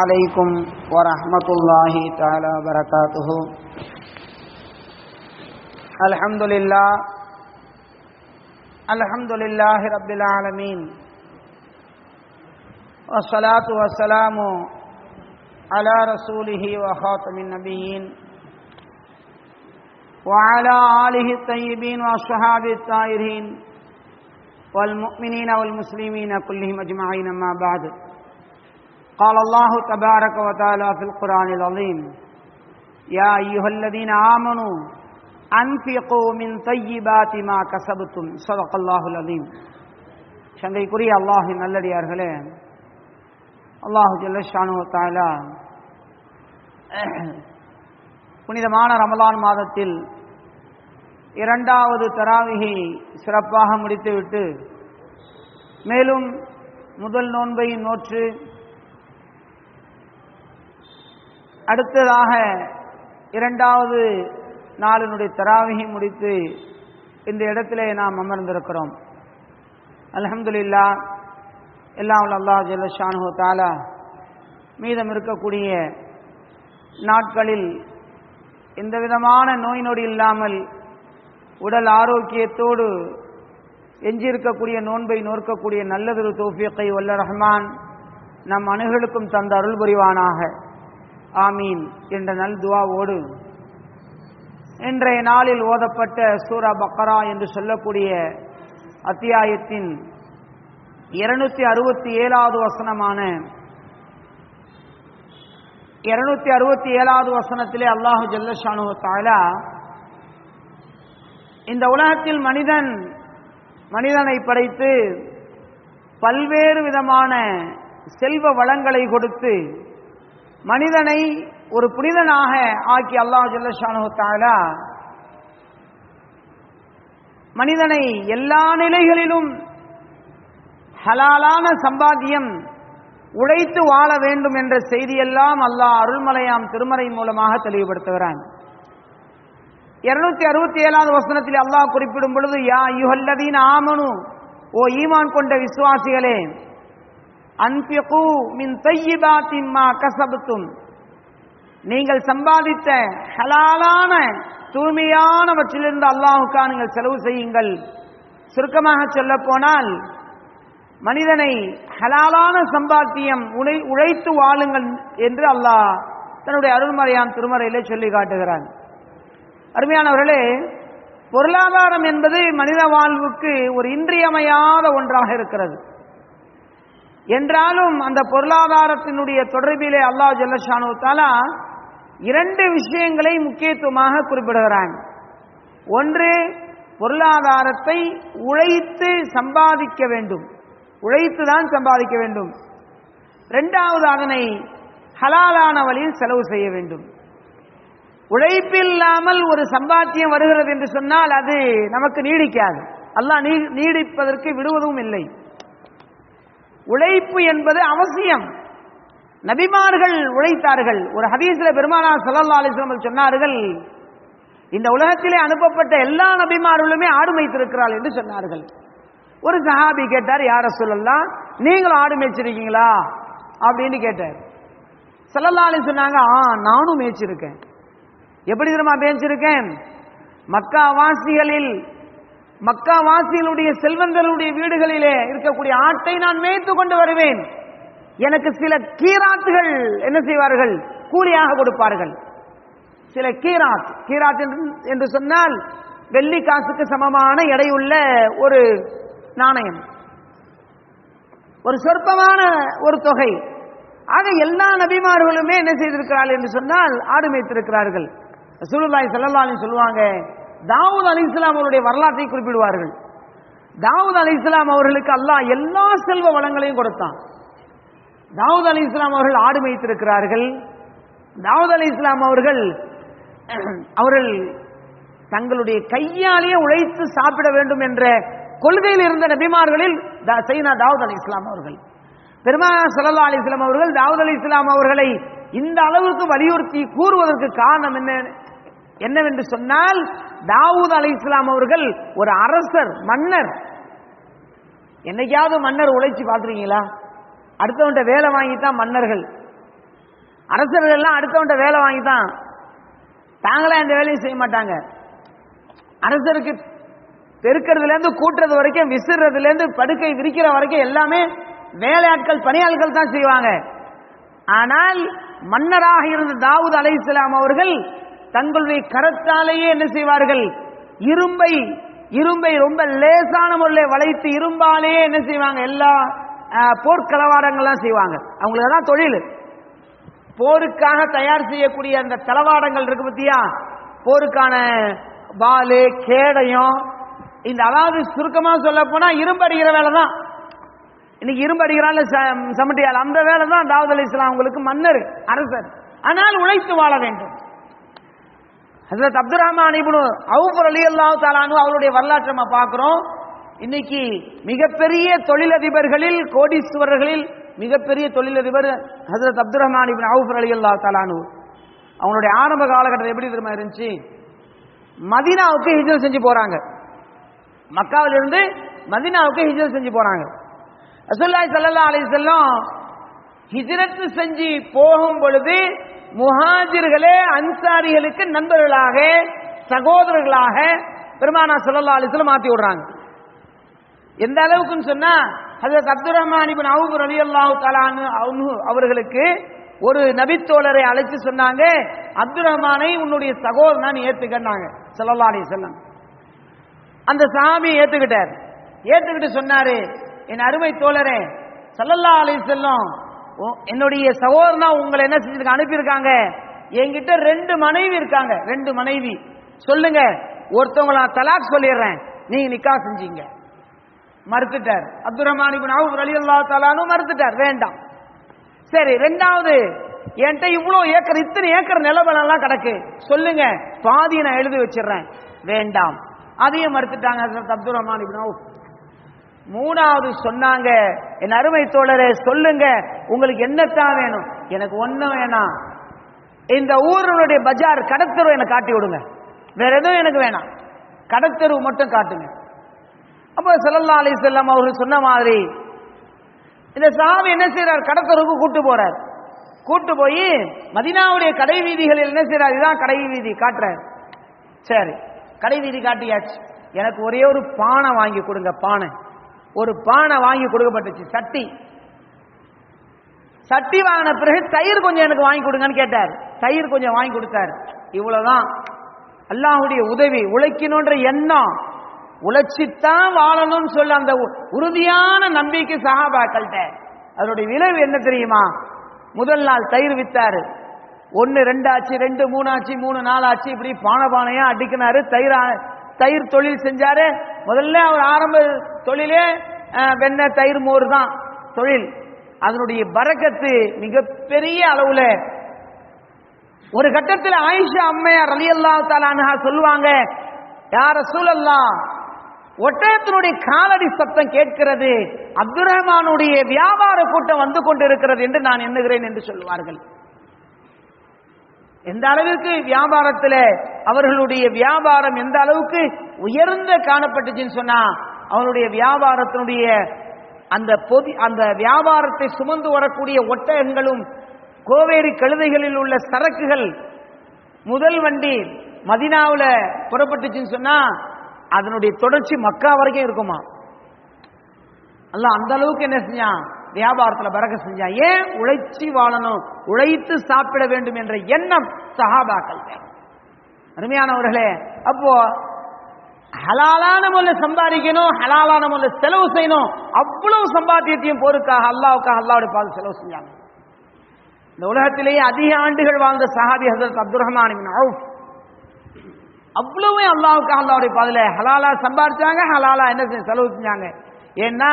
عليكم ورحمة الله تعالى وبركاته الحمد لله الحمد لله رب العالمين والصلاة والسلام على رسوله وخاتم النبيين وعلى آله الطيبين وأصحابه الطاهرين والمؤمنين والمسلمين كلهم أجمعين أما بعد۔ قال الله تبارك وتعالى في القرآن العظيم يا أيها الذين آمنوا أنفقوا من طيبات ما كسبتم صدق الله العظيم சங்கைக்குரிய அல்லாஹின் நல்லடியார்களே அல்லாஹு ஜல்லஷானு தாலா புனிதமான ரமலான் மாதத்தில் இரண்டாவது தராவிகை சிறப்பாக முடித்துவிட்டு மேலும் முதல் நோன்பை நோற்று அடுத்ததாக இரண்டாவது நாளினுடைய தராவிகை முடித்து இந்த இடத்திலே நாம் அமர்ந்திருக்கிறோம். அலமதுல்லா எல்லாம் அல்லா ஜல்லஷானு தாலா மீதம் இருக்கக்கூடிய நாட்களில் எந்த விதமான நோய் நொடி இல்லாமல் உடல் ஆரோக்கியத்தோடு எஞ்சியிருக்கக்கூடிய நோன்பை நோற்கக்கூடிய நல்லதொரு தோஃபியத்தை வல்ல ரஹ்மான் நம் அணுகளுக்கும் தந்த அருள் புரிவானாக. ஆமீன். என்ற நல் துவாவோடு இன்றைய நாளில் ஓதப்பட்ட சூரா பக்கரா என்று சொல்லக்கூடிய அத்தியாயத்தின் இருநூத்தி அறுபத்தி ஏழாவது வசனமான இருநூத்தி அறுபத்தி ஏழாவது வசனத்திலே அல்லாஹு ஜல்லஷானு தாலா இந்த உலகத்தில் மனிதன் மனிதனை படைத்து பல்வேறு விதமான செல்வ வளங்களை கொடுத்து மனிதனை ஒரு புனிதனாக ஆக்கி அல்லாஹ் ஜல்லஷானு மனிதனை எல்லா நிலைகளிலும் ஹலாலான சம்பாத்தியம் உழைத்து வாழ வேண்டும் என்ற செய்தியெல்லாம் அல்லாஹ் அருள்மலையாம் திருமறை மூலமாக தெளிவுபடுத்துகிறான். இருநூத்தி அறுபத்தி ஏழாவது வசனத்தில் அல்லாஹ் குறிப்பிடும் பொழுது யா யுஹல்லதீன் ஆமனு ஓ ஈமான் கொண்ட விசுவாசிகளே அன்பிகு மின் தையிபாத்திம்மா கசபத்தும். நீங்கள் சம்பாதித்த ஹலாலான தூய்மையானவற்றிலிருந்து அல்லாஹுக்கா நீங்கள் செலவு செய்யுங்கள். சுருக்கமாக சொல்ல போனால் மனிதனை ஹலாலான சம்பாத்தியம் உழை உழைத்து வாழுங்கள் என்று அல்லாஹ் தன்னுடைய அருள்மறையான் திருமறையிலே சொல்லி காட்டுகிறான். அருமையானவர்களே பொருளாதாரம் என்பது மனித வாழ்வுக்கு ஒரு இன்றியமையாத ஒன்றாக இருக்கிறது. என்றாலும் அந்த பொருளாதாரத்தினுடைய தொடர்பிலே அல்லாஹ் ஜல்லஷானு தாலா இரண்டு விஷயங்களை முக்கியத்துவமாக குறிப்பிடுகிறான். ஒன்று பொருளாதாரத்தை உழைத்து சம்பாதிக்க வேண்டும். உழைத்து தான் சம்பாதிக்க வேண்டும். இரண்டாவது அதனை ஹலாலான வழியில் செலவு செய்ய வேண்டும். உழைப்பில்லாமல் ஒரு சம்பாத்தியம் வருகிறது என்று சொன்னால் அது நமக்கு நீடிக்காது. அல்லாஹ் நீடிப்பதற்கு விடுவதும் இல்லை. உழைப்பு என்பது அவசியம். நபிமார்கள் உழைத்தார்கள். ஒரு ஹதீஸ்ல பெருமானா சல்லா அலிஸ்லாமல் சொன்னார்கள் இந்த உலகத்திலே அனுப்பப்பட்ட எல்லா நபிமார்களுமே ஆடு மேய்த்திருக்கிறாள் என்று சொன்னார்கள். ஒரு சஹாபி கேட்டார் யார சொல்லலாம் நீங்களும் ஆடு மேய்ச்சிருக்கீங்களா? அப்படின்னு கேட்டார். சல்லல்லா அலி சொன்னாங்க ஆ நானும் மேய்ச்சிருக்கேன். எப்படி தெரியுமா மேய்ச்சிருக்கேன்? மக்கா வாசிகளில் மக்கா வாசிகளுடைய செல்வந்தர்களுடைய வீடுகளிலே இருக்கக்கூடிய ஆட்டை நான் மேய்த்து கொண்டு வருவேன். எனக்கு சில கீராத்துகள் என்ன செய்வார்கள்? கூலியாக கொடுப்பார்கள். சில கீராத் கீராத் என்று சொன்னால் வெள்ளி காசுக்கு சமமான எடையுள்ள ஒரு நாணயம். ஒரு சொற்பமான ஒரு தொகை. ஆக எல்லா நபிமார்களுமே என்ன செய்திருக்கிறார்கள் என்று சொன்னால் ஆடு மேய்த்திருக்கிறார்கள். சுருல்லாய் செல்லலாலும் சொல்லுவாங்க தாவூத் அலி இஸ்லாம் அவருடைய வரலாற்றை குறிப்பிடுவார்கள். தாவூத் அலி இஸ்லாம் அவர்களுக்கு அல்லாஹ் எல்லா செல்வ வளங்களையும் கொடுத்தான். தாவூத் அலி இஸ்லாம் அவர்கள் ஆடு மேய்த்திருக்கிறார்கள். தாவூத் அலி இஸ்லாம் அவர்கள் அவர்கள் தங்களுடைய கையாலேயே உழைத்து சாப்பிட வேண்டும் என்ற கொள்கையில் இருந்த நபிமார்களில் சைனா தாவூத் அலி இஸ்லாம் அவர்கள். பெருமா சல்லா அலி இஸ்லாம் அவர்கள் தாவூத் அலி இஸ்லாம் அவர்களை இந்த அளவுக்கு வலியுறுத்தி கூறுவதற்கு காரணம் என்ன என்னவென்று சொன்னால் தாவூத் அலி இஸ்லாம் அவர்கள் ஒரு அரசர் மன்னர். என்னைக்காவது மன்னர் உழைச்சி பார்த்துருக்கீங்களா? அடுத்தவன்ட்ட வேலை வாங்கித்தான் மன்னர்கள். அரசர்கள் எல்லாம் அடுத்தவன்ட்ட வேலை வாங்கி தான் தாங்களே அந்த வேலையும் செய்ய மாட்டாங்க. அரசருக்கு பெருக்கிறதுலேருந்து கூட்டுறது வரைக்கும் விசிறதுலேருந்து படுக்கை விரிக்கிற வரைக்கும் எல்லாமே வேலையாட்கள் பணியாட்கள் தான் செய்வாங்க. ஆனால் மன்னராக இருந்த தாவூத் அலைஹிஸ்ஸலாம் அவர்கள் தங்களுடைய கரத்தாலேயே என்ன செய்வார்கள்? இரும்பை இரும்பை ரொம்ப லேசான முறையில் வளைத்து இரும்பாலேயே என்ன செய்வாங்க? எல்லா போர்க்கலவாடங்கள்லாம் செய்வாங்க. அவங்களுக்கு தான் தொழில். போருக்காக தயார் செய்யக்கூடிய அந்த தளவாடங்கள் இருக்கு பத்தியா? போருக்கான பாலு கேடயம். இந்த அதாவது சுருக்கமாக சொல்ல போனா இரும்பு அடிக்கிற வேலை தான் இன்னைக்கு இரும்பு அடிக்கிறான்ல ச- சமட்டியால். அந்த வேலை தான் தாவூத் அலி இஸ்லாம் அவங்களுக்கு மன்னர் அரசர். ஆனால் உழைத்து வாழ வேண்டும். ஹசரத் அப்துல் ரஹ்மான் இப்னு அலி ரலியல்லாஹு தாலானு அவருடைய வரலாற்றை நம்ம பார்க்குறோம். இன்னைக்கு மிகப்பெரிய தொழிலதிபர்களில் கோடீஸ்வரர்களில் மிகப்பெரிய தொழிலதிபர் ஹசரத் அப்துல் ரஹ்மான் இப்னு அவுபர் அலி அல்லா தாலானு அவங்களுடைய ஆரம்ப காலகட்டம் எப்படி தெரியுமா இருந்துச்சு? மதினாவுக்கு ஹிஜல் செஞ்சு போறாங்க. மக்காவிலிருந்து மதினாவுக்கு ஹிஜல் செஞ்சு போறாங்க. ரசூல்லாய் சல்லா அலி செல்லம் ஹிஜ்ரத் செஞ்சு போகும் பொழுது முஹாஜிர்களே அன்சாரிகளுக்கு நண்பர்களாக சகோதரர்களாக பெருமானா ஸல்லல்லாஹு அலிஸ்ல மாத்தி விடுறாங்க. எந்த அளவுக்குன்னு சொன்னா அது அப்துல் ரஹ்மான் இப்னு அவுஃப் ரலியல்லாஹு தஆலா அவர்களுக்கு ஒரு நபித்தோழரை அழைச்சு சொன்னாங்க அப்துல் ரஹ்மானை உன்னுடைய சகோதரனா நீ ஏத்துக்கன்னாங்க ஸல்லல்லாஹு அலி வஸல்லம். அந்த சாமி ஏத்துக்கிட்டார். ஏத்துக்கிட்டு சொன்னாரு என் அருமை தோழரே சல்லல்லா அலி செல்லம் என்னுடைய சகோதரனா உங்களை என்ன செஞ்சிருக்க அனுப்பியிருக்காங்க. என்கிட்ட ரெண்டு மனைவி இருக்காங்க. ரெண்டு மனைவி. சொல்லுங்க ஒருத்தவங்கள நான் தலாக் சொல்லிடுறேன். நீங்க நிக்கா செஞ்சீங்க. மறுத்துட்டார். அப்துல் ரஹ்மான் இப்னு அவுஃப் ரலியல்லாஹு மறுத்துட்டார். வேண்டாம். சரி ரெண்டாவது என்கிட்ட இவ்வளவு ஏக்கர் இத்தனை ஏக்கர் நிலவலெல்லாம் கிடக்கு. சொல்லுங்க பாதியை நான் எழுதி வச்சிடுறேன். வேண்டாம். அதையும் மறுத்துட்டாங்க அப்துல் ரஹ்மான் இபின் மூணாவது சொன்னாங்க என் அருமை தோழரே சொல்லுங்க உங்களுக்கு என்னத்தான் வேணும்? எனக்கு ஒன்றும் வேணாம். இந்த ஊருடைய பஜார் கடத்தெரு எனக்கு காட்டி விடுங்க. வேற எதுவும் எனக்கு வேணாம். கடத்தெரு மட்டும் காட்டுங்க. அப்போ ஸல்லல்லாஹு அலி செல்லம் அவர்கள் சொன்ன மாதிரி இந்த சாமி என்ன செய்யறார் கடத்தெருவுக்கு கூட்டு போறார். கூட்டு போய் மதினாவுடைய கடை வீதிகளில் என்ன செய்யறார் இதுதான் கடை வீதி காட்டுறார். சரி கடை வீதி காட்டியாச்சு. எனக்கு ஒரே ஒரு பானை வாங்கி கொடுங்க பானை. ஒரு பானை வாங்கி கொடுக்கப்பட்டுச்சு சட்டி. சட்டி வாங்கின பிறகு தயிர் கொஞ்சம் எனக்கு வாங்கி கொடுங்கன்னு கேட்டார். தயிர் கொஞ்சம் வாங்கி கொடுத்தார். இவ்வளவுதான். அல்லாஹுடைய உதவி உழைக்கணுன்ற எண்ணம். உழைச்சித்தான் வாழணும்னு சொல்ல அந்த உ- உறுதியான நம்பிக்கை சகாபாக்கள்கிட்ட அதனுடைய விளைவு என்ன தெரியுமா? முதல் நாள் தயிர் வித்தாரு. ஒன்று ரெண்டாச்சு ரெண்டு மூணாச்சு மூணு நாலாச்சு இப்படி பானை பானையா அடிக்கினாரு. தயிர் தயிர் தொழில் செஞ்சாரு. முதல்ல அவர் ஆரம்ப தொழிலே வெண்ண வெண்ணெய் தயிர் மோர் தான் தொழில். அதனுடைய பரக்கத்து மிகப்பெரிய அளவுல ஒரு கட்டத்தில் ஆயிஷா அம்மையார் அலி தஆலா அன்ஹா சொல்லுவாங்க யார சூழல்லா ஒட்டகத்தினுடைய காலடி சத்தம் கேட்கிறது அப்துல் ரஹ்மானுடைய வியாபார கூட்டம் வந்து கொண்டிருக்கிறது என்று நான் எண்ணுகிறேன் என்று சொல்லுவார்கள். எந்த அளவுக்கு வியாபாரத்தில் அவர்களுடைய வியாபாரம் எந்த அளவுக்கு உயர்ந்த காணப்பட்டுச்சுன்னு சொன்னா அவனுடைய வியாபாரத்தினுடைய அந்த பொதி அந்த வியாபாரத்தை சுமந்து வரக்கூடிய ஒட்டகங்களும் கோவேரி கழுதைகளில் உள்ள சரக்குகள் முதல் வண்டி மதினாவில் புறப்பட்டுச்சுன்னு சொன்னா அதனுடைய தொடர்ச்சி மக்கா வரைக்கும் இருக்குமா? அல்ல அந்த அளவுக்கு என்ன செஞ்சான்? வியாபாரத்துல பறக்க செஞ்சான் ஏன் உழைச்சி வாழணும்? உழைத்து சாப்பிட வேண்டும் என்ற எண்ணம் சஹாபாக்கள் அருமையானவர்களே அப்போ ஹலாலான முறையில் சம்பாதிக்கணும் ஹலாலான முறையில் செலவு செய்யணும். அவ்வளவு சம்பாத்தியத்தையும் போருக்காக அல்லாவுக்காக அல்லாவுடைய பால் செலவு செஞ்சாங்க. இந்த உலகத்திலேயே அதிக ஆண்டுகள் வாழ்ந்த சஹாபி ஹசரத் அப்துல் ரஹ்மான் அவுஃப். அவ்வளவு அல்லாவுக்கு அல்லாவுடைய பாதையில் ஹலாலா சம்பாதிச்சாங்க ஹலாலா என்ன செலவு செஞ்சாங்க? ஏன்னா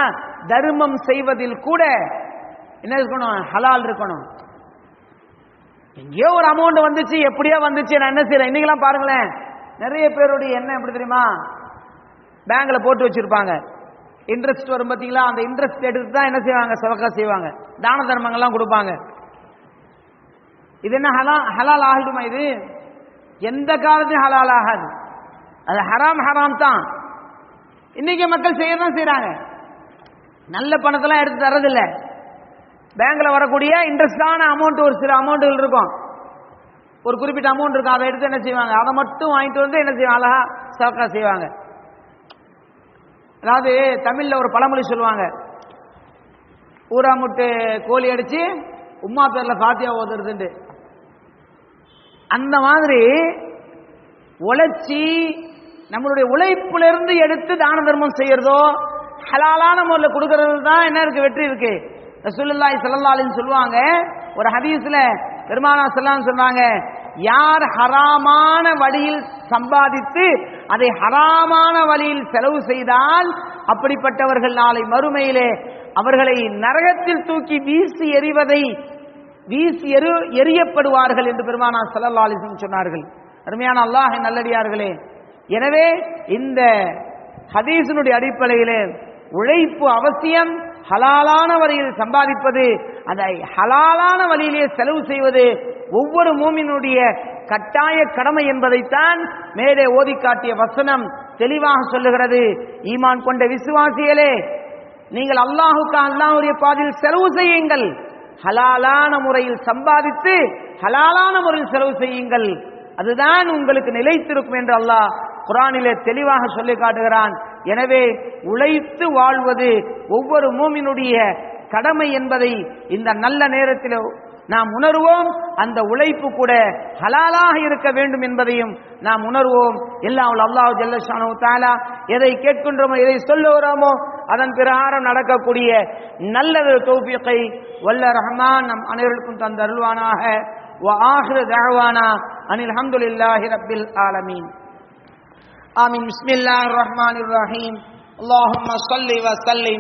தர்மம் செய்வதில் கூட என்ன இருக்கணும்? ஹலால் இருக்கணும். எங்கேயோ ஒரு அமௌண்ட் வந்துச்சு எப்படியோ வந்துச்சு நான் என்ன செய்யறேன்? இன்னைக்கெல்லாம் பாருங்களேன். நிறைய பேருடைய என்ன எப்படி தெரியுமா? பேங்க்ல போட்டு வச்சிருப்பாங்க. இன்ட்ரெஸ்ட் வரும் பாத்தீங்களா? அந்த இன்ட்ரெஸ்ட் எடுத்து தான் என்ன செய்வாங்க? சவக்கா செய்வாங்க. தான தர்மங்கள்லாம் கொடுப்பாங்க. இது என்ன ஹலா ஹலால் ஆகிடுமா இது? எந்த காலத்தையும் ஹலால் ஆகாது. அது ஹராம் ஹராம் தான். இன்னைக்கு மக்கள் செய்ய தான் செய்கிறாங்க நல்ல பணத்தெல்லாம் எடுத்து தரதில்லை பேங்க்ல வரக்கூடிய இன்ட்ரெஸ்டான அமௌண்ட் ஒரு சில அமௌண்ட்டுகள் இருக்கும். ஒரு குறிப்பிட்ட அமௌண்ட் இருக்கும். அதை எடுத்து என்ன செய்வாங்க? அதை மட்டும் வாங்கிட்டு வந்து என்ன செய்வாங்க? அழகா சரக்கா செய்வாங்க. அதாவது தமிழ்ல ஒரு பழமொழி சொல்லுவாங்க. ஊரா முட்டு கோழி அடிச்சு உம்மா பேர்ல பாத்தியா ஓதுறதுண்டு. அந்த மாதிரி உழைச்சி நம்மளுடைய உழைப்புல இருந்து எடுத்து தான தர்மம் செய்யறதோ ஹலாலான முறையில் கொடுக்கறது தான் என்ன இருக்கு? வெற்றி இருக்கு. ரசூலுல்லாய் ஸல்லல்லாஹு சொல்லுவாங்க ஒரு ஹதீஸ்ல பெருமானா சொல்லான்னு சொன்னாங்க யார் ஹராமான வழியில் சம்பாதித்து அதை ஹராமான வழியில் செலவு செய்தால் அப்படிப்பட்டவர்கள் நாளை மறுமையிலே அவர்களை நரகத்தில் தூக்கி வீசி எறிவதை வீசி எரு எரியப்படுவார்கள் என்று பெருமானா ஸல்லல்லாஹு அலைஹி சொன்னார்கள். அருமையான அல்லாஹ் நல்லடியார்களே எனவே இந்த ஹதீசனுடைய அடிப்படையிலே உழைப்பு அவசியம் ஹலாலான வழியில் சம்பாதிப்பது அதை ஹலாலான வழியிலே செலவு செய்வது ஒவ்வொரு மூமினுடைய கட்டாய கடமை என்பதைத்தான் மேலே ஓதி காட்டிய வசனம் தெளிவாக சொல்லுகிறது. ஈமான் கொண்ட விசுவாசியலே நீங்கள் அல்லாஹுக்கு அல்லாஹுடைய பாதையில் செலவு செய்யுங்கள். ஹலாலான முறையில் சம்பாதித்து ஹலாலான முறையில் செலவு செய்யுங்கள். அதுதான் உங்களுக்கு நிலைத்திருக்கும் என்று அல்லாஹ் குரானிலே தெளிவாக சொல்லி காட்டுகிறான். எனவே உழைத்து வாழ்வது ஒவ்வொரு மூமினுடைய கடமை என்பதை இந்த நல்ல நேரத்தில் நாம் உணர்வோம் அந்த உழைப்பு கூட ஹலாலாக இருக்க வேண்டும் என்பதையும் நாம் உணர்வோம் எல்லாம் அல்லாஹ் ஜல்லஷானு தாலா எதை கேட்கின்றோமோ எதை சொல்லுகிறோமோ அதன் பிரகாரம் நடக்கக்கூடிய நல்ல தௌபியத்தை வல்ல ரஹ்மான் நம் அனைவருக்கும் தந்தருள்வானாக وآخر دعوانا أن الحمد لله رب العالمين آمين. بسم الله الرحمن الرحيم. اللهم صل وسلم